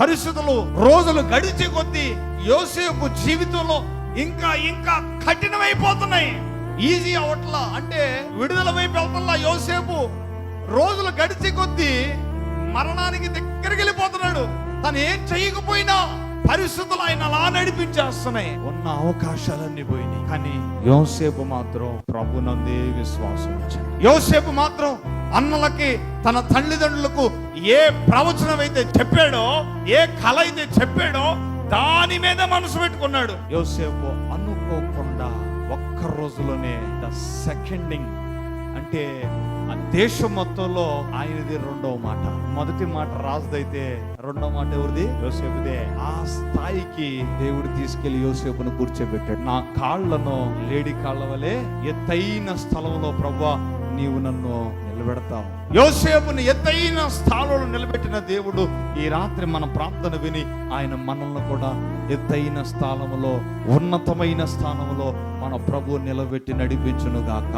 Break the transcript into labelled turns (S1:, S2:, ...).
S1: పరిస్థితులు రోజులు గడిచే కొద్దీ యోసేపు జీవితంలో ఇంకా ఇంకా కఠినమైపోతున్నాయి. ఈజీ అవట్లా అంటే విడుదల వైపు వెళ్తున్నా యోసేపు. రోజులు గడిచే కొద్దీ మరణానికి దగ్గరికి వెళ్ళిపోతున్నాడు. తను ఏం చేయకపోయినా పరిస్థితులు ఆయన అలా నడిపించేస్తున్నాయి. ఉన్న అవకాశాలన్నీ పోయినాయి. కానీ యోసేపు మాత్రం ప్రభునందే విశ్వాసం యోసేపు మాత్రం అన్నలకి తన తల్లిదండ్రులకు ఏ ప్రవచనం అయితే చెప్పాడో ఏ కళ అయితే చెప్పాడో దాని మీద మనసు పెట్టుకున్నాడు. యోసేపు అనుకోకుండా ఒక్క రోజులోనే ద సెకండింగ్ అంటే ఆ దేశం మొత్తంలో ఆయనది రెండవ మాట. మొదటి మాట రాజుదైతే రెండవ మాట ఎవరిది? యోసేపుదే. ఆ స్థాయికి దేవుడు తీసుకెళ్ళి యోసేపును కూర్చోబెట్టాడు. నా కాళ్ళను లేడి కాళ్ళ వలె ఎత్తైన స్థలంలో ప్రభా నీవు నన్ను నిలబెడతావు. యోసేపుని ఎత్తైన స్థానంలో నిలబెట్టిన దేవుడు ఈ రాత్రి మన ప్రార్థన విని ఆయన మనల్ని కూడా ఎత్తైన స్థానంలో ఉన్నతమైన స్థానంలో మన ప్రభు నిలబెట్టి నడిపించును గాక